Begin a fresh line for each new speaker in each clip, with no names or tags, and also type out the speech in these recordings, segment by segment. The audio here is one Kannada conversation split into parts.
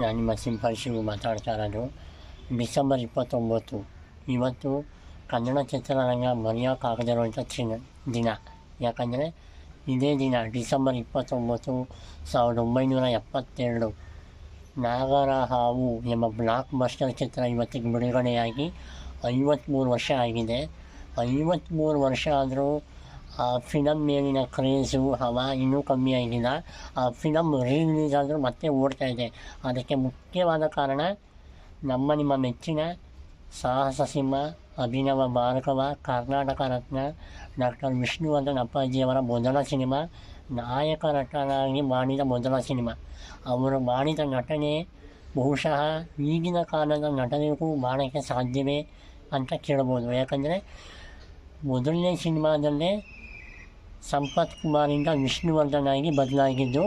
ನಾನು ನಿಮ್ಮ ಶಿವು ಮಾತಾಡ್ತಾ ಇರೋದು ಡಿಸೆಂಬರ್ ಇಪ್ಪತ್ತೊಂಬತ್ತು. ಇವತ್ತು ಕನ್ನಡ ಚಿತ್ರರಂಗ ಮರೆಯೋಕ್ಕಾಗದಿರುವಂಥ ಚಿನ್ನ ದಿನ. ಯಾಕಂದರೆ ಇದೇ ದಿನ, ಡಿಸೆಂಬರ್ ಇಪ್ಪತ್ತೊಂಬತ್ತು, ಸಾವಿರದ ಒಂಬೈನೂರ ಎಪ್ಪತ್ತೆರಡು. ನಾಗರ ಹಾವು ಎಂಬ ಬ್ಲಾಕ್ ಬಸ್ಟರ್ ಚಿತ್ರ ಇವತ್ತಿಗೆ ಬಿಡುಗಡೆಯಾಗಿ ಐವತ್ತ್ಮೂರು ವರ್ಷ ಆಗಿದೆ. ಐವತ್ತ್ಮೂರು ವರ್ಷ ಆದರೂ ಫಿಲಮ್ ಮೇಲಿನ ಕ್ರೇಜು ಹವಾ, ಇನ್ನೂ ಕಮ್ಮಿ ಆಗಿಲ್ಲ. ಆ ಫಿಲಮ್ ರಿಲೀಸ್ ಆದರೂ ಮತ್ತೆ ಓಡ್ತಾ ಇದೆ. ಅದಕ್ಕೆ ಮುಖ್ಯವಾದ ಕಾರಣ, ನಮ್ಮ ನಿಮ್ಮ ಮೆಚ್ಚಿನ ಸಾಹಸ ಸಿಂಹ ಅಭಿನವ ಭಾರ್ಗವ, ಕರ್ನಾಟಕ ರತ್ನ, ಡಾಕ್ಟರ್ ವಿಷ್ಣುವರ್ಧನ್ ಅಪ್ಪಾಜಿಯವರ ಮೊದಲ ಸಿನಿಮಾ, ನಾಯಕ ನಟನಾಗಿ ಮಾಡಿದ ಮೊದಲ ಸಿನಿಮಾ. ಅವರು ಮಾಡಿದ ನಟನೆ ಬಹುಶಃ ಈಗಿನ ಕಾಲದ ನಟನೆಗೂ ಮಾಡೋಕ್ಕೆ ಸಾಧ್ಯವೇ ಅಂತ ಕೇಳ್ಬೋದು. ಯಾಕಂದರೆ, ಮೊದಲನೇ ಸಿನಿಮಾದಲ್ಲೇ ಸಂಪತ್ ಕುಮಾರಿಂದ ವಿಷ್ಣುವರ್ಧನಾಗಿ ಬದಲಾಗಿದ್ದು,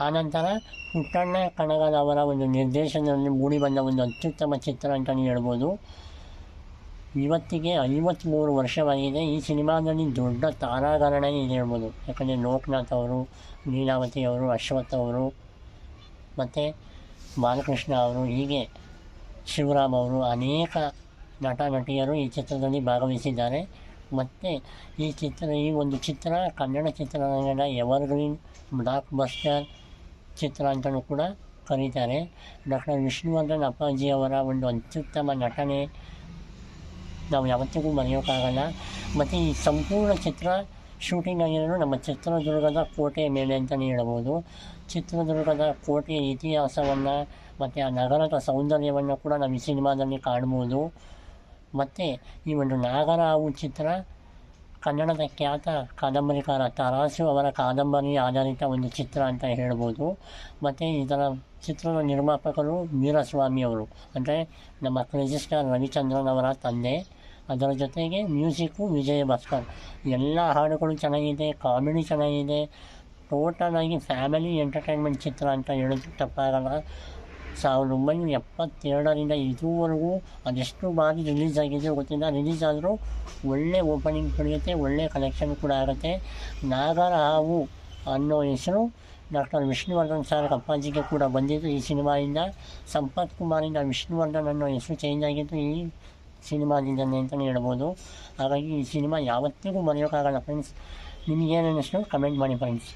ಆನಂತರ ಪುಟ್ಟಣ್ಣ ಕಣಗಾಲ್ ಅವರ ಒಂದು ನಿರ್ದೇಶನದಲ್ಲಿ ಮೂಡಿಬಂದ ಒಂದು ಅತ್ಯುತ್ತಮ ಚಿತ್ರ ಅಂತಲೇ ಹೇಳ್ಬೋದು. ಇವತ್ತಿಗೆ ಐವತ್ತ್ಮೂರು ವರ್ಷವಾಗಿದೆ. ಈ ಸಿನಿಮಾದಲ್ಲಿ ದೊಡ್ಡ ತಾರಾಗರಣೆ ಇದೆ ಹೇಳ್ಬೋದು. ಯಾಕಂದರೆ ಲೋಕನಾಥ್ ಅವರು, ಲೀಲಾವತಿ ಅವರು, ಅಶ್ವಥ್ ಅವರು, ಮತ್ತು ಬಾಲಕೃಷ್ಣ ಅವರು, ಹೀಗೆ ಶಿವರಾಮ್ ಅವರು ಅನೇಕ ನಟ ನಟಿಯರು ಈ ಚಿತ್ರದಲ್ಲಿ ಭಾಗವಹಿಸಿದ್ದಾರೆ. ಮತ್ತು ಈ ಚಿತ್ರ, ಈ ಒಂದು ಚಿತ್ರ ಕನ್ನಡ ಚಿತ್ರರಂಗದ ಎವರ್ಗ್ರೀನ್ ಬ್ಲಾಕ್ ಬಸ್ಟರ್ ಚಿತ್ರ ಅಂತಲೂ ಕೂಡ ಕರೀತಾರೆ. ಡಾಕ್ಟರ್ ವಿಷ್ಣುವರ್ಧನ್ ಅಪ್ಪಾಜಿಯವರ ಒಂದು ಅತ್ಯುತ್ತಮ ನಟನೆ ನಾವು ಯಾವತ್ತಿಗೂ ಮರೆಯೋಕ್ಕಾಗಲ್ಲ. ಮತ್ತು ಈ ಸಂಪೂರ್ಣ ಚಿತ್ರ ಶೂಟಿಂಗ್ ಆಗಿರೋದು ನಮ್ಮ ಚಿತ್ರದುರ್ಗದ ಕೋಟೆಯ ಮೇಲೆ ಅಂತಲೇ ಹೇಳಬಹುದು ಚಿತ್ರದುರ್ಗದ ಕೋಟೆಯ ಇತಿಹಾಸವನ್ನು ಮತ್ತು ಆ ನಗರದ ಸೌಂದರ್ಯವನ್ನು ಕೂಡ ನಾವು ಈ ಸಿನಿಮಾದಲ್ಲಿ ಕಾಣ್ಬೋದು. ಮತ್ತು ಈ ಒಂದು ನಾಗರಾವು ಚಿತ್ರ ಕನ್ನಡದ ಖ್ಯಾತ ಕಾದಂಬರಿಕಾರ ತರಾಸು ಅವರ ಕಾದಂಬರಿ ಆಧಾರಿತ ಒಂದು ಚಿತ್ರ ಅಂತ ಹೇಳ್ಬೋದು. ಮತ್ತು ಇದರ ಚಿತ್ರದ ನಿರ್ಮಾಪಕರು ವೀರಸ್ವಾಮಿ ಅವರು. ಅಂದರೆ ನಮ್ಮ ಕ್ರೇಜಿ ಸ್ಟಾರ್ ರವಿಚಂದ್ರನ್ ಅವರ ತಂದೆ. ಅದರ ಜೊತೆಗೆ ಮ್ಯೂಸಿಕ್ಕು ವಿಜಯ ಭಾಸ್ಕರ್. ಎಲ್ಲ ಹಾಡುಗಳು ಚೆನ್ನಾಗಿದೆ, ಕಾಮಿಡಿ ಚೆನ್ನಾಗಿದೆ. ಟೋಟಲಾಗಿ ಫ್ಯಾಮಿಲಿ ಎಂಟರ್ಟೈನ್ಮೆಂಟ್ ಚಿತ್ರ ಅಂತ ಹೇಳೋದು ತಪ್ಪಾಗಲ್ಲ. ಸಾವಿರದ ಒಂಬೈನೂರ ಎಪ್ಪತ್ತೆರಡರಿಂದ ಇದುವರೆಗೂ ಅದೆಷ್ಟು ಬಾರಿ ರಿಲೀಸ್ ಆಗಿದೆ ಗೊತ್ತಿಲ್ಲ. ರಿಲೀಸ್ ಆದರೂ ಒಳ್ಳೆ ಓಪನಿಂಗ್ ಪಡೆಯುತ್ತೆ, ಒಳ್ಳೆ ಕಲೆಕ್ಷನ್ ಕೂಡ ಆಗುತ್ತೆ. ನಾಗರ ಹಾವು ಅನ್ನೋ ಹೆಸರು ಡಾಕ್ಟರ್ ವಿಷ್ಣುವರ್ಧನ್ ಸರ್ ಅಪ್ಪಾಜಿಗೆ ಕೂಡ ಬಂದಿದ್ದು ಈ ಸಿನಿಮಾದಿಂದ. ಸಂಪತ್ ಕುಮಾರಿಂದ ವಿಷ್ಣುವರ್ಧನ್ ಅನ್ನೋ ಹೆಸರು ಚೇಂಜ್ ಆಗಿದ್ದು ಈ ಸಿನಿಮಾದಿಂದಲೇ ಅಂತಲೇ ಹೇಳ್ಬೋದು. ಹಾಗಾಗಿ ಈ ಸಿನಿಮಾ ಯಾವತ್ತಿಗೂ ಮರೆಯೋಕ್ಕಾಗಲ್ಲ ಫ್ರೆಂಡ್ಸ್ ನಿಮಗೇನು ಅನ್ನಿಸ್ತು? ಕಮೆಂಟ್ ಮಾಡಿ ಫ್ರೆಂಡ್ಸ್